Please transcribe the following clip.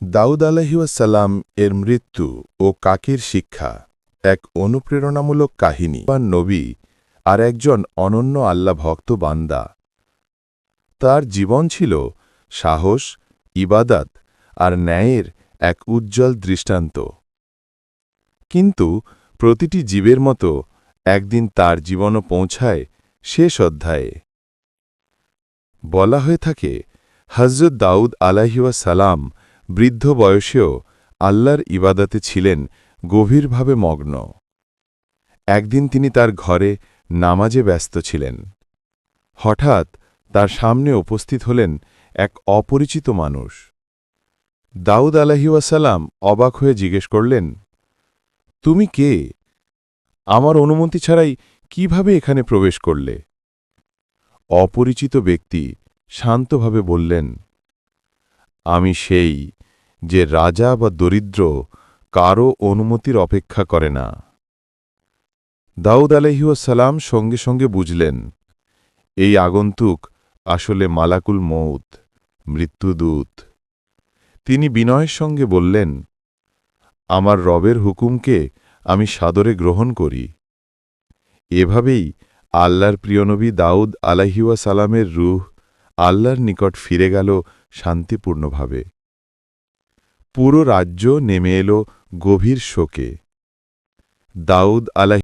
দাউদ আলহিউসাল্লাম এর মৃত্যু ও কাকের শিক্ষা এক অনুপ্রেরণামূলক কাহিনী। বা নবী আর একজন অনন্য আল্লাহ ভক্ত বান্দা। তার জীবন ছিল সাহস, ইবাদাত আর ন্যায়ের এক উজ্জ্বল দৃষ্টান্ত। কিন্তু প্রতিটি জীবের মতো একদিন তার জীবনও পৌঁছায় শেষ অধ্যায়ে। বলা হয়ে থাকে হজরত দাউদ আলাহিওয়া সালাম বৃদ্ধ বয়সেও আল্লাহর ইবাদতে ছিলেন, গভীরভাবে মগ্ন। একদিন তিনি তার ঘরে নামাজে ব্যস্ত ছিলেন। হঠাৎ তার সামনে উপস্থিত হলেন এক অপরিচিত মানুষ। দাউদ আলাহিওয়াসাল্লাম অবাক হয়ে জিজ্ঞেস করলেন, তুমি কে? আমার অনুমতি ছাড়াই কীভাবে এখানে প্রবেশ করলে? অপরিচিত ব্যক্তি শান্তভাবে বললেন, আমি সেই যে রাজা বা দরিদ্র কারও অনুমতির অপেক্ষা করে না। দাউদ আলহিউসালাম সঙ্গে সঙ্গে বুঝলেন, এই আগন্তুক আসলে মালাকুল মৌত মৃত্যুদূত তিনি বিনয়ের সঙ্গে বললেন, আমার রবের হুকুমকে আমি সাদরে গ্রহণ করি। এভাবেই আল্লাহর প্রিয়নবী দাউদ আলাহিওয়া সালামের রুহ আল্লাহর নিকট ফিরে গেল শান্তিপূর্ণভাবে। পুরো রাজ্য নেমে এলো গভীর শোকে। দাউদ আলাহ